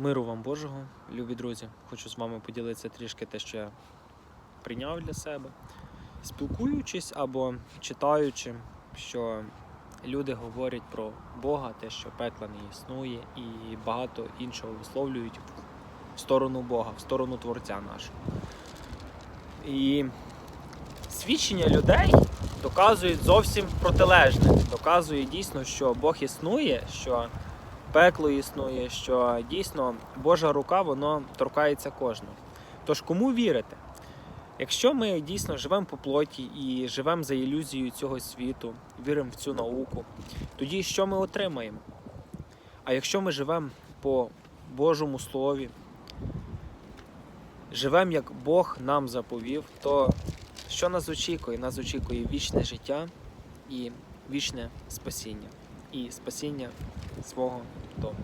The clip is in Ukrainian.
Миру вам Божого, любі друзі. Хочу з вами поділитися трішки те, що я прийняв для себе. Спілкуючись або читаючи, що люди говорять про Бога, те, що пекла не існує, і багато іншого висловлюють в сторону Бога, в сторону Творця нашого. І свідчення людей доказують зовсім протилежне. Доказує дійсно, що Бог існує, що пекло існує, що дійсно Божа рука воно торкається кожного. Тож кому вірити? Якщо ми дійсно живемо по плоті і живемо за ілюзією цього світу, віримо в цю науку, тоді що ми отримаємо? А якщо ми живемо по Божому Слові, живемо як Бог нам заповів, то що нас очікує? Нас очікує вічне життя і вічне спасіння, і спасіння свого дому.